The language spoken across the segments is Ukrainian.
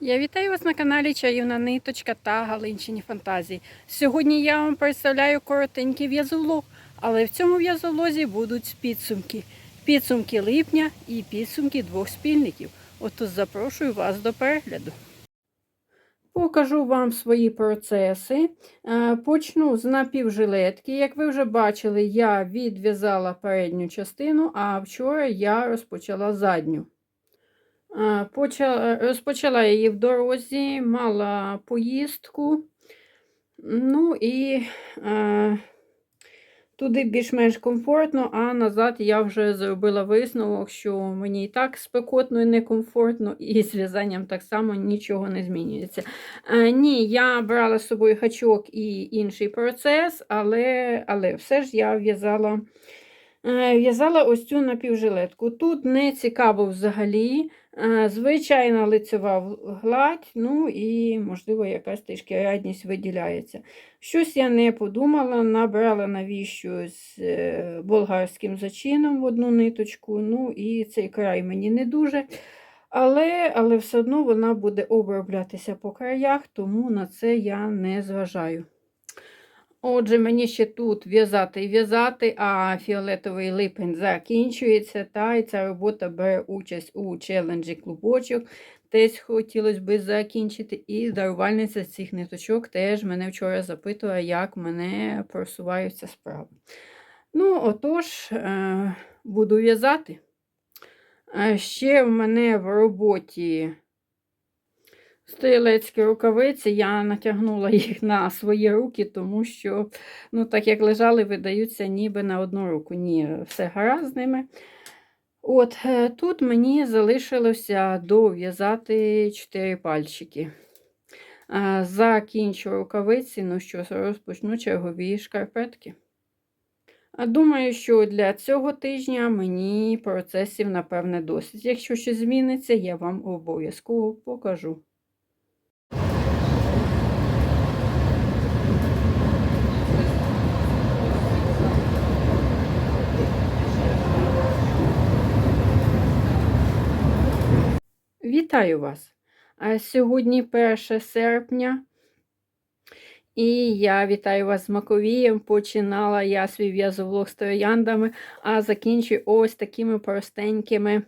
Я вітаю вас на каналі Чарівна Ниточка та Галинчині Фантазії. Сьогодні я вам представляю коротенький в'язолог, але в цьому в'язолозі будуть підсумки. Підсумки липня і підсумки двох спільників. Отож запрошую вас до перегляду. Покажу вам свої процеси. Е, Почну з напівжилетки. Як ви вже бачили, я відв'язала передню частину, а вчора я розпочала задню. Е, Почала, розпочала її в дорозі, мала поїздку. Ну і е, туди більш-менш комфортно, а назад я вже зробила висновок, що мені і так спекотно і некомфортно, і з в'язанням так само нічого не змінюється. Е, ні, я брала з собою гачок і інший процес, але, але все ж я в'язала. Е, В'язала ось цю напівжилетку. Тут не цікаво взагалі. Е, Звичайна лицева гладь, ну і, можливо, якась трішки радність виділяється. Щось я не подумала, набрала навіщо з е, болгарським зачином в одну ниточку, ну і цей край мені не дуже. Але, але все одно вона буде оброблятися по краях, тому на це я не зважаю. Отже, мені ще тут в'язати і в'язати, а фіолетовий липень закінчується. Та і ця робота бере участь у челенджі клубочок. Теж хотілося б закінчити. І дарувальниця цих ниточок теж мене вчора запитувала, як мене просуваються справи. Ну, отож, е, буду в'язати. Е, Ще в мене в роботі Стрілецькі рукавиці, я натягнула їх на свої руки, тому що, ну, так як лежали, видаються ніби на одну руку. Ні, все гаразд ними. От, е, тут мені залишилося дов'язати 4 пальчики. Е, Закінчу рукавиці, ну що, розпочну чергові шкарпетки. Думаю, що для цього тижня мені процесів, напевне, досить. Якщо щось зміниться, я вам обов'язково покажу. Вітаю вас! Сьогодні 1 серпня, і я вітаю вас з Маковієм. Починала я свій в'язовлог з трояндами, а закінчую ось такими простенькими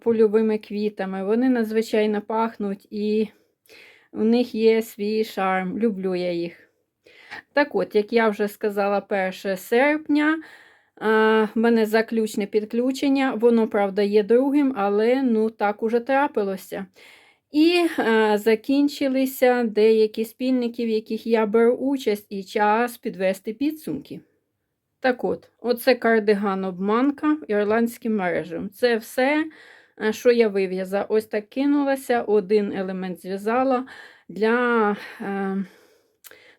польовими квітами. Вони надзвичайно пахнуть і у них є свій шарм. Люблю я їх. Так от, як я вже сказала, 1 серпня. В мене заключне підключення, воно, правда, є другим, але ну так уже трапилося. І а, закінчилися деякі спільники, в яких я беру участь, і час підвести підсумки. Так от, оце кардиган обманка ірландським мережем. Це все, що я вив'язала. Ось так кинулася, один елемент зв'язала для. А,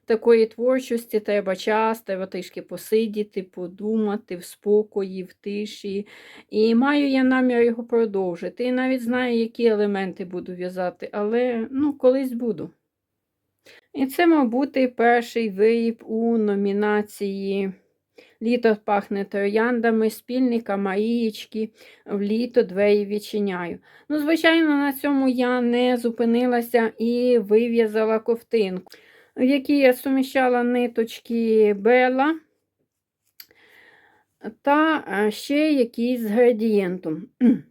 такої творчості треба час, треба трішки посидіти, подумати в спокої, в тиші. І маю я намір його продовжити. І навіть знаю, які елементи буду в'язати, але ну, колись буду. І це, мабуть, перший виїб у номінації Літо пахне трояндами, спільника Марієчки, в літо двері відчиняю. Ну, звичайно, на цьому я не зупинилася і вив'язала ковтинку в якій я суміщала ниточки Бела та е, ще якісь з градієнтом.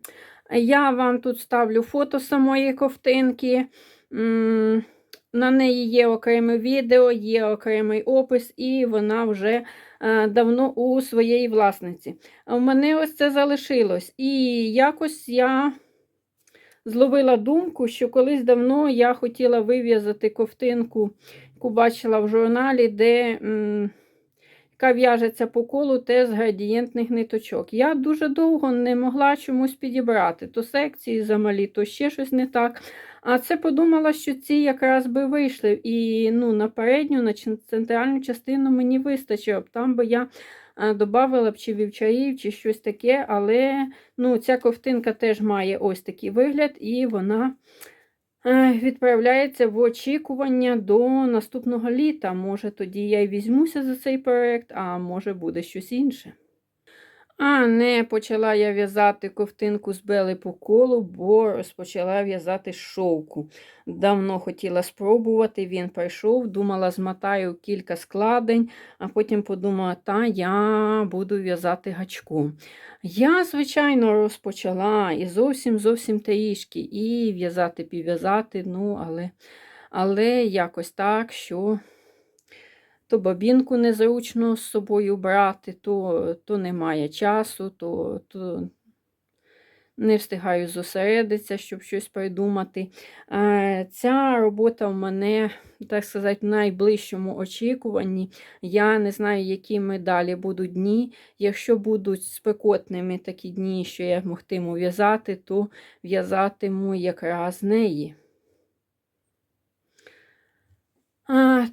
Я вам тут ставлю фото самої ковтинки. На неї є окреме відео, є окремий опис, і вона вже е, давно у своєї власниці. В мене ось це залишилось. І якось я зловила думку, що колись давно я хотіла вив'язати ковтинку бачила в журналі, де яка в'яжеться по колу теж з градієнтних ниточок. Я дуже довго не могла чомусь підібрати. То секції замалі, то ще щось не так. А це подумала, що ці якраз би вийшли. І ну, на передню, на центральну частину мені вистачило б. Там би я додавала б чи вівчарів, чи щось таке, але ну, ця ковтинка теж має ось такий вигляд, і вона Е, відправляється в очікування до наступного літа. Може, тоді я й візьмуся за цей проект, а може буде щось інше. А не почала я в'язати ковтинку з бели по колу, бо розпочала в'язати шовку. Давно хотіла спробувати, він прийшов, думала, змотаю кілька складень, а потім подумала, та я буду в'язати гачком. Я, звичайно, розпочала і зовсім зовсім трішки, і в'язати пів'язати, ну, але, але якось так, що то бабінку незручно з собою брати, то, то немає часу, то, то не встигаю зосередитися, щоб щось придумати. Е, Ця робота в мене, так сказати, в найближчому очікуванні. Я не знаю, які ми далі будуть дні. Якщо будуть спекотними такі дні, що я могтиму в'язати, то в'язатиму якраз неї. А,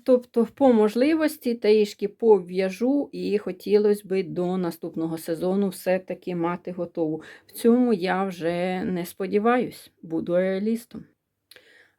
тобто, по можливості трішки пов'яжу, і хотілося б до наступного сезону все-таки мати готову. В цьому я вже не сподіваюсь, буду реалістом.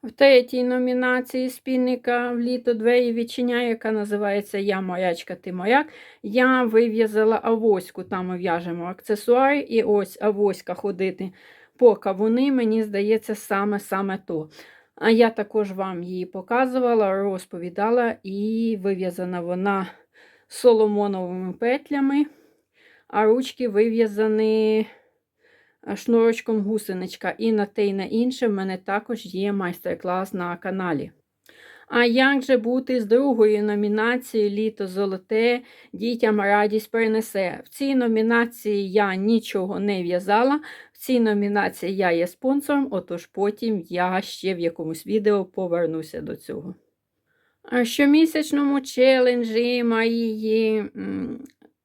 В третій номінації спільника в літо двері відчиняє, яка називається Я морячка, ти моряк. Я вив'язала авоську, там ми в'яжемо аксесуари, і ось авоська ходити по кавуни, мені здається, саме-саме то. А я також вам її показувала, розповідала, і вив'язана вона соломоновими петлями, а ручки вив'язані шнурочком гусеничка. І на те, і на інше в мене також є майстер-клас на каналі. А як же бути з другою номінацією Літо Золоте дітям радість принесе? В цій номінації я нічого не в'язала. В цій номінації я є спонсором, отож потім я ще в якомусь відео повернуся до цього. А щомісячному челенджі моєї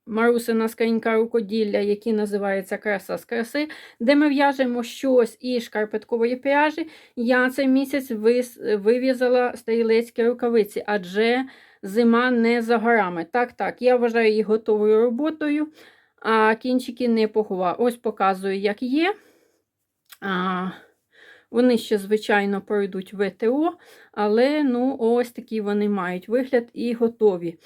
Марусина скринька рукоділля, який називається Краса з краси, де ми в'яжемо щось із шкарпеткової пряжі, я цей місяць вив'язала стрілецькі рукавиці, адже зима не за горами. Так, так, я вважаю її готовою роботою, а кінчики не поховала. Ось показую, як є. А, вони ще, звичайно, пройдуть ВТО, але ну, ось такі вони мають вигляд і готові.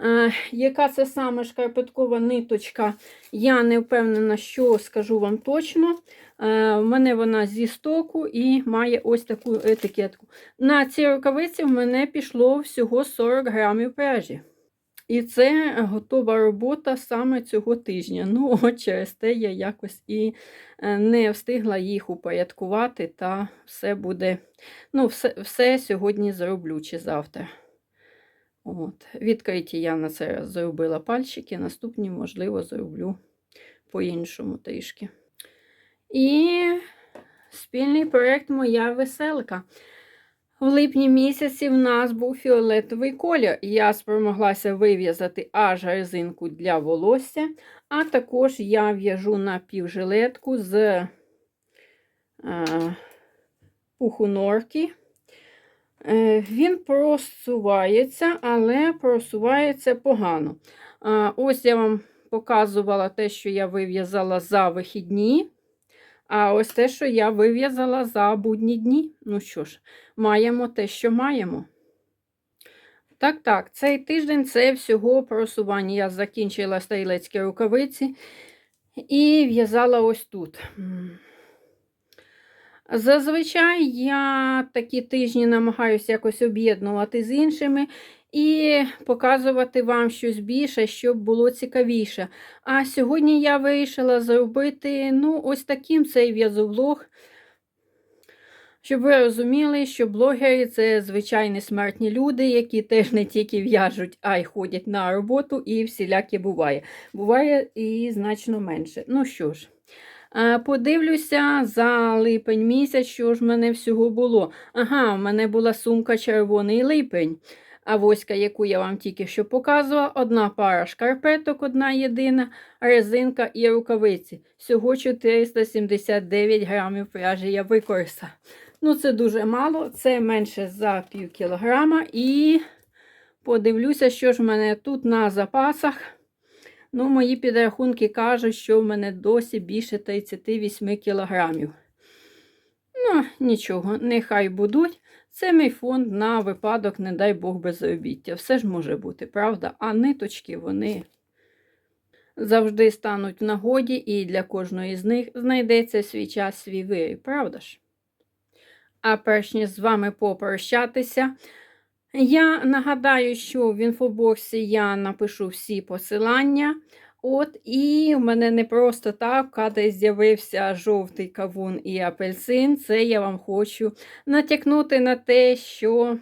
Е, яка це саме шкарпеткова ниточка, я не впевнена, що скажу вам точно. В мене вона зі стоку і має ось таку етикетку. На ці рукавиці в мене пішло всього 40 грамів пряжі. І це готова робота саме цього тижня. Ну, от через те я якось і е, не встигла їх упорядкувати, та все буде. Ну, все, все сьогодні зроблю чи завтра. От. Відкриті я на це зробила пальчики, наступні, можливо, зроблю по-іншому трішки. І спільний проєкт Моя веселка. В липні місяці в нас був фіолетовий колір. Я спромоглася вив'язати аж резинку для волосся, а також я в'яжу напівжилетку з е, пуху норки. Е, Він просувається, але просувається погано. Ось я вам показувала те, що я вив'язала за вихідні. А ось те, що я вив'язала за будні дні. Ну що ж, маємо те, що маємо. Так, так, цей тиждень це всього просування. Я закінчила стрілецькі рукавиці і в'язала ось тут. Зазвичай я такі тижні намагаюся якось об'єднувати з іншими і показувати вам щось більше, щоб було цікавіше. А сьогодні я вирішила зробити ну, ось таким цей в'язовлог. Щоб ви розуміли, що блогери це звичайні смертні люди, які теж не тільки в'яжуть, а й ходять на роботу, і всіляке буває. Буває і значно менше. Ну що ж, подивлюся за липень місяць, що ж в мене всього було. Ага, в мене була сумка червоний липень. Авоська, яку я вам тільки що показувала, одна пара шкарпеток, одна єдина, резинка і рукавиці. Всього 479 грамів пряжі я використала. Ну, це дуже мало, це менше за пів кілограма. І подивлюся, що ж в мене тут на запасах. Ну, мої підрахунки кажуть, що в мене досі більше 38 кілограмів. Ну, нічого, нехай будуть. Це мій фонд на випадок, не дай Бог, безробіття. Все ж може бути, правда? А ниточки вони. завжди стануть в нагоді, і для кожної з них знайдеться свій час, свій виріб, правда ж? А перш ніж з вами попрощатися, я нагадаю, що в інфобоксі я напишу всі посилання. От, і в мене не просто так, коли з'явився жовтий кавун і апельсин. Це я вам хочу натякнути на те, що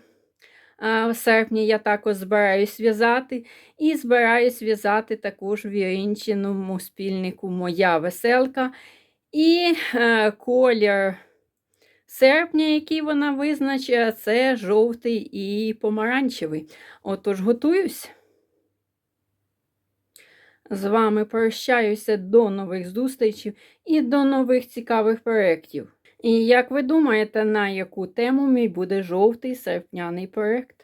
в серпні я також збираюсь в'язати. І збираюсь в'язати також в Іринчиному спільнику Моя веселка. І е, колір серпня, який вона визначила, це жовтий і помаранчевий. Отож, готуюсь. З вами прощаюся до нових зустрічей і до нових цікавих проєктів. І як ви думаєте, на яку тему мій буде жовтий серпняний проєкт?